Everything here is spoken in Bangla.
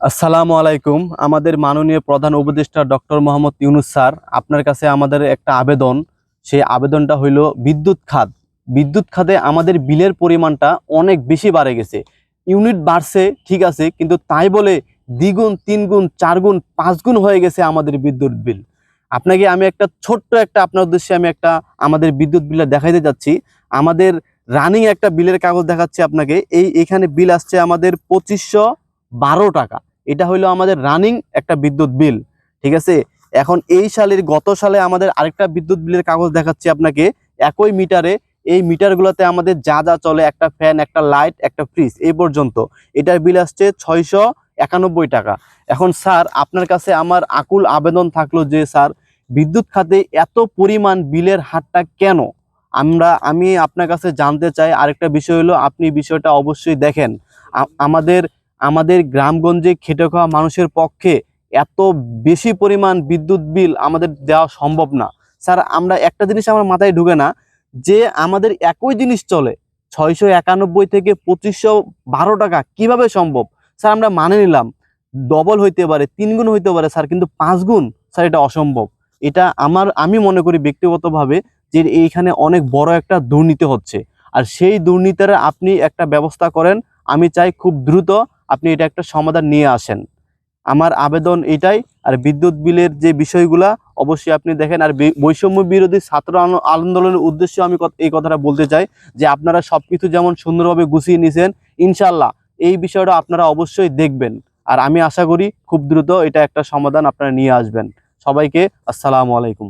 আসসালামু আলাইকুম। আমাদের মাননীয় প্রধান উপদেষ্টা ডক্টর মোহাম্মদ ইউনুস স্যার, আপনার কাছে আমাদের একটা আবেদন। সেই আবেদনটা হইল বিদ্যুৎ খাত। বিদ্যুৎ খাতে আমাদের বিলের পরিমাণটা অনেক বেশি বাড়ে গেছে। ইউনিট বাড়ছে, ঠিক আছে, কিন্তু তাই বলে দ্বিগুণ তিন গুণ চার গুণ পাঁচ গুণ হয়ে গেছে আমাদের বিদ্যুৎ বিল। আপনাকে আমি একটা ছোট্ট একটা, আপনার উদ্দেশ্যে আমি একটা আমাদের বিদ্যুৎ বিলটা দেখাইতে যাচ্ছি। আমাদের রানিং একটা বিলের কাগজ দেখাচ্ছি আপনাকে। এই এখানে বিল আসছে আমাদের পঁচিশশো বারো টাকা। এটা হইল আমাদের রানিং একটা বিদ্যুৎ বিল, ঠিক আছে? এখন এই সালের, গত সালে আমাদের আরেকটা বিদ্যুৎ বিলের কাগজ দেখাচ্ছি আপনাকে। একই মিটারে এই মিটারগুলোতে আমাদের যা যা চলে, একটা ফ্যান একটা লাইট একটা ফ্রিজ এই পর্যন্ত। এটার বিল আসছে ছয়শো একানব্বই টাকা। এখন স্যার, আপনার কাছে আমার আকুল আবেদন থাকল যে, স্যার, বিদ্যুৎ খাতে এত পরিমাণ বিলের হারটা কেন? আমরা, আমি আপনার কাছে জানতে চাই। আরেকটা বিষয় হলো, আপনি বিষয়টা অবশ্যই দেখেন। আমাদের আমাদের গ্রামগঞ্জে খেটে খাওয়া মানুষের পক্ষে এত বেশি পরিমাণ বিদ্যুৎ বিল আমাদের দেওয়া সম্ভব না। স্যার, আমরা একটা জিনিস আমার মাথায় ঢুকে না, যে আমাদের একই জিনিস চলে, ছয়শো একানব্বই থেকে পঁচিশশো বারো টাকা, কীভাবে সম্ভব? স্যার, আমরা মানে নিলাম, ডবল হইতে পারে, তিন গুণ হইতে পারে, স্যার, কিন্তু পাঁচ গুণ, স্যার, এটা অসম্ভব। এটা আমার, আমি মনে করি ব্যক্তিগতভাবে যে এইখানে অনেক বড় একটা দুর্নীতি হচ্ছে। আর সেই দুর্নীতির আপনি একটা ব্যবস্থা করেন, আমি চাই খুব দ্রুত আপনি এটা একটা সমাধান নিয়ে আসেন। আমার আবেদন এটাই, আর বিদ্যুৎ বিলের যে বিষয়গুলা, অবশ্যই আপনি দেখেন, আর বৈষম্য বিরোধী ছাত্র আন্দোলনের উদ্দেশ্যে আমি এই কথাটা বলতে চাই, যে আপনারা সব কিছু যেমন সুন্দরভাবে গুছিয়ে নিছেন ইনশাল্লাহ এই বিষয়টা আপনারা অবশ্যই দেখবেন। আর আমি আশা করি খুব দ্রুত এটা একটা সমাধান আপনারা নিয়ে আসবেন। সবাইকে আসসালামু আলাইকুম।